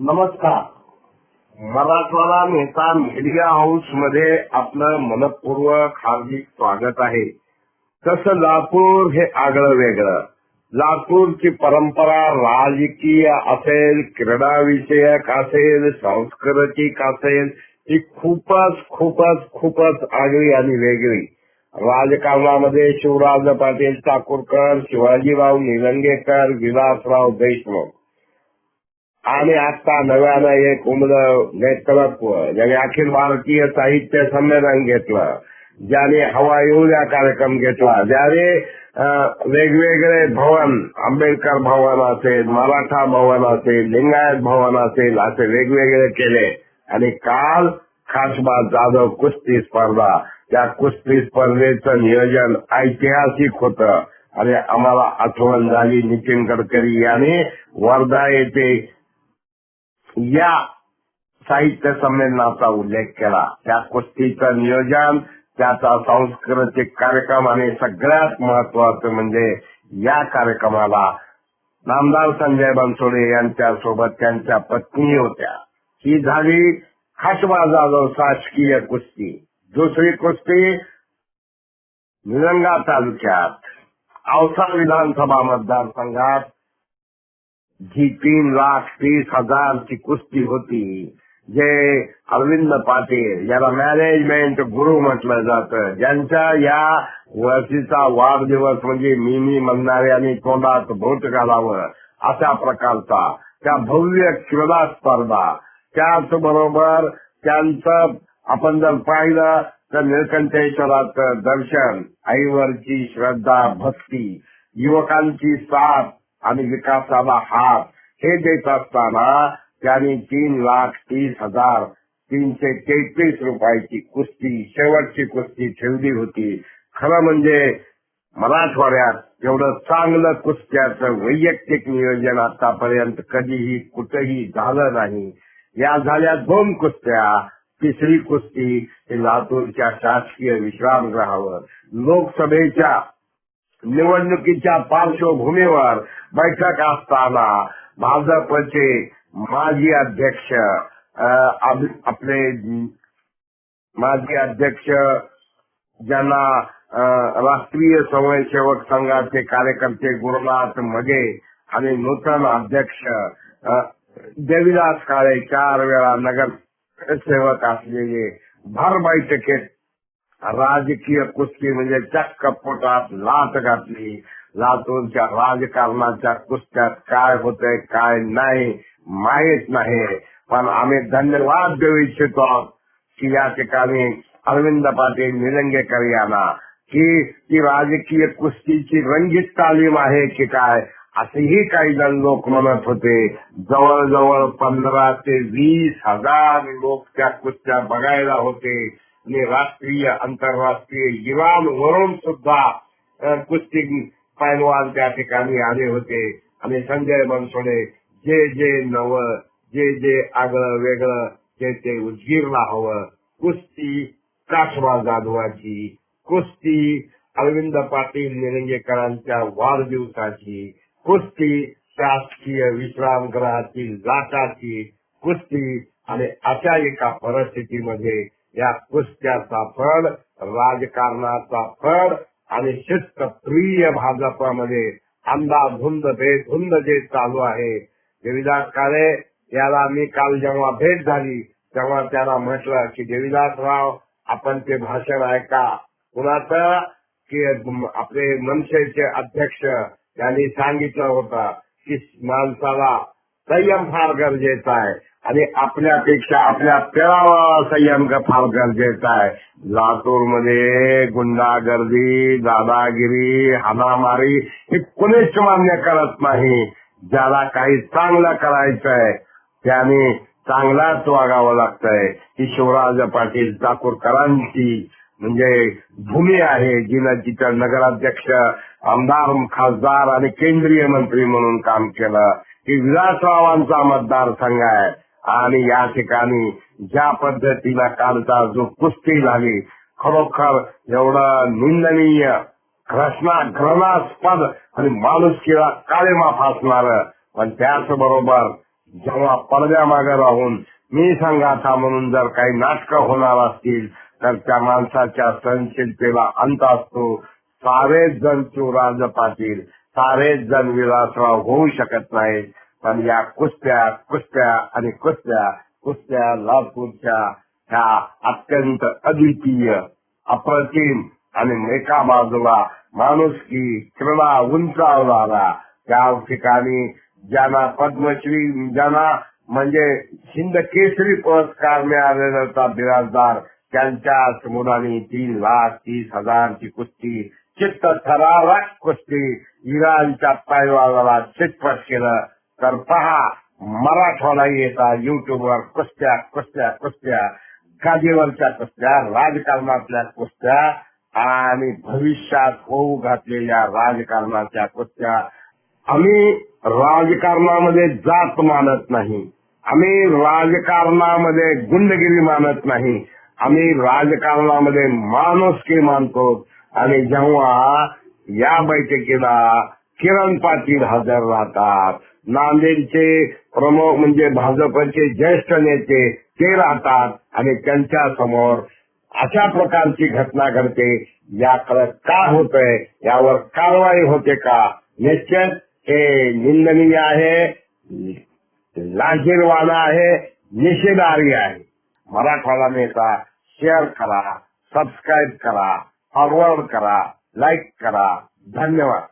नमस्कार. मराठवाडा नेता मीडिया हाऊसमध्ये आपलं मनपूर्वक हार्दिक स्वागत आहे. तसं लातूर हे आगळं वेगळं? लातूरची परंपरा राजकीय असेल क्रीडा विषयक असेल सांस्कृतिक असेल ही खूपच खूपच खूपच आगळी आणि वेगळी. राजकारणामध्ये शिवराज पाटील ठाकूरकर शिवाजीराव निलंगेकर विलासराव देशमुख. आणि आता नव्यानं एक उमद नेतृत्व ज्याने अखिल भारतीय साहित्य संमेलन घेतलं ज्याने हवा येऊया कार्यक्रम घेतला ज्याने वेगवेगळे भवन आंबेडकर भवन असेल मराठा भवन असेल लिंगायत भवन असेल असे वेगवेगळे केले. आणि काल खासबा जाधव कुस्ती स्पर्धा. त्या कुस्ती स्पर्धेचं नियोजन ऐतिहासिक होतं. आणि आम्हाला आठवण झाली नितीन गडकरी यांनी वर्धा येथे या साहित्य संमेलनाचा उल्लेख केला. त्या कुस्तीचं नियोजन त्याचा सांस्कृतिक कार्यक्रम आणि सगळ्यात महत्वाचं म्हणजे या कार्यक्रमाला नामदार संजय बनसोडे यांच्या सोबत त्यांच्या पत्नी होत्या. ही झाली खासबा जाधव शासकीय कुस्ती. दुसरी कुस्ती निलंगा तालुक्यात औसा विधानसभा मतदारसंघात जी तीन लाख तीस हजारची कुस्ती होती जे अरविंद पाटील याला मॅनेजमेंट गुरु म्हटलं जातं. ज्यांच्या या वर्षीचा वाढदिवस म्हणजे मी मी म्हणणारे आणि तोंडात बोट घालावं अशा प्रकारचा त्या भव्य क्रीडा स्पर्धा. त्याचबरोबर त्यांचं आपण जर पाहिलं तर निळकंठेश्वराचं दर्शन आईवरची श्रद्धा भक्ती युवकांची साथ आणि विकासाला हात हे देत असताना त्यांनी तीन लाख तीस हजार तीनशे तेहतीस रुपयाची कुस्ती शेवटची कुस्ती ठेवली होती. खरं म्हणजे मराठवाड्यात एवढं चांगलं कुस्त्याचं वैयक्तिक नियोजन आतापर्यंत कधीही कुठेही झालं नाही. या झाल्या दोन कुस्त्या. तिसरी कुस्ती लातूरच्या शासकीय विश्रामगृहावर. लोकसभेच्या निवडणुकीच्या पार्श्वभूमीवर बैठक असताना भाजपचे माजी अध्यक्ष आपले माजी अध्यक्ष ज्यांना राष्ट्रीय स्वयंसेवक संघाचे कार्यकर्ते गुरुनाथ मगे आणि नूतन अध्यक्ष देविदास काळे चार वेळा नगर सेवक असलेले भर बैठकीत राजकीय कुस्ती म्हणजे चक्क पोटात लाच घातली. लातूरच्या राजकारणाच्या कुस्त्यात काय होतंय काय नाही माहीत नाही. पण आम्ही धन्यवाद देऊ इच्छितो की या ठिकाणी अरविंद पाटील निलंगेकर यांना की ती राजकीय कुस्तीची रंगीत तालीम आहे की काय असेही काही जण लोक म्हणत होते. जवळजवळ पंधरा ते वीस हजार लोक त्या कुस्त्या बघायला होते. आणि राष्ट्रीय आंतरराष्ट्रीय इराणवरून सुद्धा कुस्ती पैलवान त्या ठिकाणी आले होते. आणि संजय बनसोडे जे जे नव जे जे आगळं वेगळं जे ते उदगीरला हवं कुस्ती काशवा जाधवाची कुस्ती अरविंद पाटील निरंगेकरांच्या वाढदिवसाची कुस्ती शासकीय विश्रामगृहातील लाटाची कुस्ती आणि अशा एका परिस्थितीमध्ये या कुस्त्याचा फळ राजकारणाचा फळ आणि शिस्तप्रिय भाजपामध्ये अंदाधुंद बेधुंद जे चालू आहे. देविदास काळे याला मी काल जेव्हा भेट झाली तेव्हा त्याला म्हटलं की देवीदासराव आपण ते भाषण ऐका. कुणाचं की आपले मनसेचे अध्यक्ष यांनी सांगितलं होतं की माणसाला संयम फार गरजेचा आहे. आणि आपल्यापेक्षा आपल्या पेरावा संयम फार गरजेचा आहे. लातूरमध्ये गुंडागर्दी दादागिरी हानामारी हे कोणीच मान्य करत नाही. ज्याला काही चांगलं करायचंय त्याने चांगलाच वागावं लागतंय. ही शिवराज पाटील चाकूरकरांची म्हणजे भूमी आहे जिनं तिथं नगराध्यक्ष आमदार खासदार आणि केंद्रीय मंत्री म्हणून काम केलं. ही विलासरावांचा मतदारसंघ आहे. आणि या ठिकाणी ज्या पद्धतीनं कालचा जो कुस्ती झाली खरोखर एवढा निंदनीय घृष्णा घृणास्पद आणि माणुसकीला काळेमा फासणार. पण त्याचबरोबर जेव्हा पडद्यामागे राहून मी संघाचा म्हणून जर काही नाटकं होणार असतील तर त्या माणसाच्या सहनशीलतेला अंत असतो. सारेच जण शिवराज पाटील सारेच जण विलासराव होऊ शकत नाहीत. पण या कुस्त्या कुस्त्या आणि कुस्त्या कुस्त्या लातूरच्या ह्या अत्यंत अद्वितीय अप्रतिम आणि एका बाजूला माणुसकी क्रीडा उंचावणारा त्या ठिकाणी ज्यांना पद्मश्री ज्यांना म्हणजे हिंद केसरी पुरस्कार मिळालेला बिराजदार त्यांच्या मुलांनी तीन लाख तीस हजारची कुस्ती चित्त थरारक कुस्ती इराणच्या पैलवानाला चितपट केलं. तर पहा मराठवाडा येता युट्यूबवर कुस्त्या कुस्त्या कुस्त्या गादीवरच्या कुस्त्या राजकारणातल्या कुस्त्या आणि भविष्यात होऊ घातलेल्या राजकारणाच्या कुस्त्या आम्ही राजकारणामध्ये जात मानत नाही. आम्ही राजकारणामध्ये गुंडगिरी मानत नाही. आम्ही राजकारणामध्ये माणुसकी मानतो आणि जेव्हा या बैठकीला किरण पाटील हजर राहतात नांदेडचे प्रमुख म्हणजे भाजपचे ज्येष्ठ नेते ते राहतात आणि त्यांच्यासमोर अशा प्रकारची घटना घडते. याकडे का होतंय? यावर कारवाई होते का? निश्चित हे निंदनीय आहे. लाजीरवाना आहे. निषेधार्य आहे. मराठवाडा नेता शेअर करा सबस्क्राईब करा फॉरवर्ड करा लाईक करा. धन्यवाद.